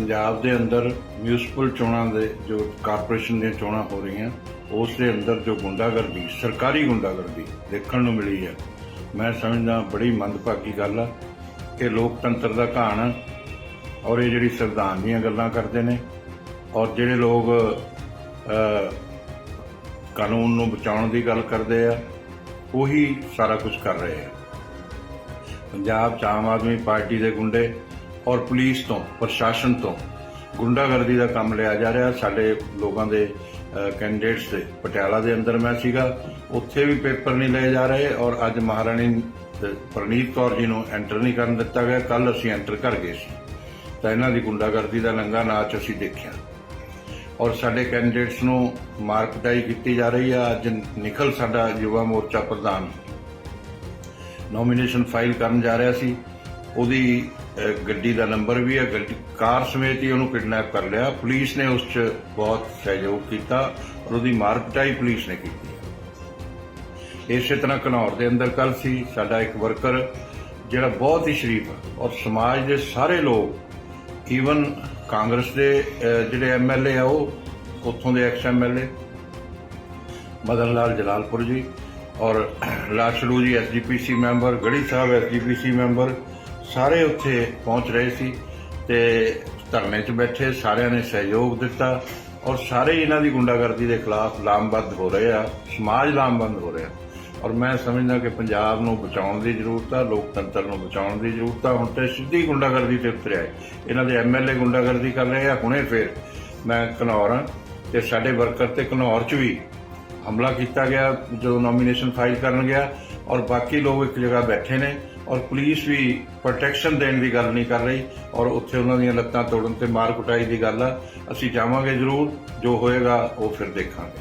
ਪੰਜਾਬ ਦੇ ਅੰਦਰ ਮਿਊਨਿਸਪਲ ਚੋਣਾਂ ਦੇ ਜੋ ਕਾਰਪੋਰੇਸ਼ਨ ਦੀਆਂ ਚੋਣਾਂ ਹੋ ਰਹੀਆਂ, ਉਸ ਦੇ ਅੰਦਰ ਜੋ ਗੁੰਡਾਗਰਦੀ, ਸਰਕਾਰੀ ਗੁੰਡਾਗਰਦੀ ਦੇਖਣ ਨੂੰ ਮਿਲੀ ਹੈ। ਮੈਂ ਸਮਝਦਾ ਬੜੀ ਮੰਦਭਾਗੀ ਗੱਲ ਆ ਕਿ ਲੋਕਤੰਤਰ ਦਾ ਘਾਣ ਆ ਔਰ ਇਹ ਜਿਹੜੀ ਸੰਵਿਧਾਨ ਦੀਆਂ ਗੱਲਾਂ ਕਰਦੇ ਨੇ ਔਰ ਜਿਹੜੇ ਲੋਕ ਕਾਨੂੰਨ ਨੂੰ ਬਚਾਉਣ ਦੀ ਗੱਲ ਕਰਦੇ ਆ, ਉਹੀ ਸਾਰਾ ਕੁਝ ਕਰ ਰਹੇ ਆ। ਪੰਜਾਬ 'ਚ ਆਮ ਆਦਮੀ ਪਾਰਟੀ ਦੇ ਗੁੰਡੇ ਔਰ ਪੁਲਿਸ ਤੋਂ ਪ੍ਰਸ਼ਾਸਨ ਤੋਂ ਗੁੰਡਾਗਰਦੀ ਦਾ ਕੰਮ ਲਿਆ ਜਾ ਰਿਹਾ। ਸਾਡੇ ਲੋਕਾਂ ਦੇ ਕੈਂਡੀਡੇਟਸ ਦੇ ਪਟਿਆਲਾ ਦੇ ਅੰਦਰ ਮੈਂ ਸੀਗਾ। ਉੱਥੇ ਵੀ ਪੇਪਰ ਨਹੀਂ ਲਏ ਜਾ ਰਹੇ ਔਰ ਅੱਜ ਮਹਾਰਾਣੀ ਅ, ਪ੍ਰਨੀਤ ਕੌਰ ਜੀ ਨੂੰ ਐਂਟਰ ਨਹੀਂ ਕਰਨ ਦਿੱਤਾ ਗਿਆ। ਕੱਲ ਅਸੀਂ ਐਂਟਰ ਕਰ ਗਏ ਸੀ। ਤਾਂ ਇਹਨਾਂ ਦੀ ਗੁੰਡਾਗਰਦੀ ਦਾ ਨੰਗਾ ਨਾਚ ਅਸੀਂ ਦੇਖਿਆ। ਔਰ ਸਾਡੇ ਕੈਂਡੀਡੇਟਸ ਨੂੰ ਮਾਰ ਕੁਟਾਈ ਕੀਤੀ ਜਾ ਰਹੀ ਆ। ਅੱਜ ਨਿਖਲ ਸਾਡਾ ਯੁਵਾ ਮੋਰਚਾ ਪ੍ਰਧਾਨ। ਨੋਮੀਨੇਸ਼ਨ ਫਾਈਲ ਕਰਨ ਜਾ ਰਿਹਾ ਸੀ। ਉਹਦੀ ਗੱਡੀ ਦਾ ਨੰਬਰ ਵੀ ਹੈ ਗੱਡੀ ਕਾਰ ਸਮੇਤ ਹੀ ਉਹਨੂੰ ਕਿਡਨੈਪ ਕਰ ਲਿਆ। ਪੁਲਿਸ ਨੇ ਉਸ 'ਚ ਬਹੁਤ ਸਹਿਯੋਗ ਕੀਤਾ ਔਰ ਉਹਦੀ ਮਾਰ ਕੁਟਾਈ ਪੁਲਿਸ ਨੇ ਕੀਤੀ। ਇਸੇ ਤਰ੍ਹਾਂ ਘਨੌਰ ਦੇ ਅੰਦਰ ਕੱਲ ਸੀ ਸਾਡਾ ਇੱਕ ਵਰਕਰ ਜਿਹੜਾ ਬਹੁਤ ਹੀ ਸ਼ਰੀਫ ਔਰ ਸਮਾਜ ਦੇ ਸਾਰੇ ਲੋਕ ਈਵਨ ਕਾਂਗਰਸ ਦੇ ਅਹ, ਜਿਹੜੇ ਐਮਐਲਏ ਆ ਉਹ ਉੱਥੋਂ ਦੇ ਐਕਸ ਐਮਐਲਏ ਮਦਨ ਲਾਲ ਜਲਾਲਪੁਰ ਜੀ ਔਰ ਲਾਸ਼ਲੂ ਜੀ ਐਸਜੀਪੀਸੀ ਮੈਂਬਰ ਗੜੀ ਸਾਹਿਬ ਐਸਜੀਪੀਸੀ ਮੈਂਬਰ ਸਾਰੇ ਉੱਥੇ ਪਹੁੰਚ ਰਹੇ ਸੀ ਤੇ ਧਰਨੇ 'ਚ ਬੈਠੇ, ਸਾਰਿਆਂ ਨੇ ਸਹਿਯੋਗ ਦਿੱਤਾ ਔਰ ਸਾਰੇ ਇਹਨਾਂ ਦੀ ਗੁੰਡਾਗਰਦੀ ਦੇ ਖਿਲਾਫ ਲਾਮਬੰਦ ਹੋ ਰਹੇ ਆ, ਸਮਾਜ ਲਾਮਬੰਦ ਹੋ ਰਿਹਾ। ਔਰ ਮੈਂ ਸਮਝਦਾ ਕਿ ਪੰਜਾਬ ਨੂੰ ਬਚਾਉਣ ਦੀ ਜ਼ਰੂਰਤ ਆ, ਲੋਕਤੰਤਰ ਨੂੰ ਬਚਾਉਣ ਦੀ ਜ਼ਰੂਰਤ ਆ। ਹੁਣ ਤੇ ਸਿੱਧੀ ਗੁੰਡਾਗਰਦੀ ਤੇ ਉਤਰਿਆ ਇਹਨਾਂ ਦੇ ਐਮਐਲਏ ਗੁੰਡਾਗਰਦੀ ਕਰ ਰਹੇ ਆ, ਹੁਣੇ ਫੇਰ ਮੈਂ ਘਨੌਰ ਹਾਂ ਤੇ ਸਾਡੇ ਵਰਕਰ ਤੇ ਘਨੌਰ 'ਚ ਵੀ ਹਮਲਾ ਕੀਤਾ ਗਿਆ, ਜਦੋਂ ਨੋਮੀਨੇਸ਼ਨ ਫਾਈਲ ਕਰਨ ਗਿਆ ਔਰ ਬਾਕੀ ਲੋਕ ਇੱਕ ਜਗ੍ਹਾ ਬੈਠੇ ਨੇ ਔਰ ਪੁਲਿਸ ਵੀ ਪ੍ਰੋਟੈਕਸ਼ਨ ਦੇਣ ਦੀ ਗੱਲ ਨਹੀਂ ਕਰ ਰਹੀ ਔਰ ਉੱਥੇ ਉਹਨਾਂ ਦੀਆਂ ਲੱਤਾਂ ਤੋੜਨ ਤੇ ਮਾਰ ਕੁਟਾਈ ਦੀ ਗੱਲ ਆ। ਅਸੀਂ ਜਾਵਾਂਗੇ ਜ਼ਰੂਰ, ਜੋ ਹੋਏਗਾ ਉਹ ਫਿਰ ਦੇਖਾਂਗੇ।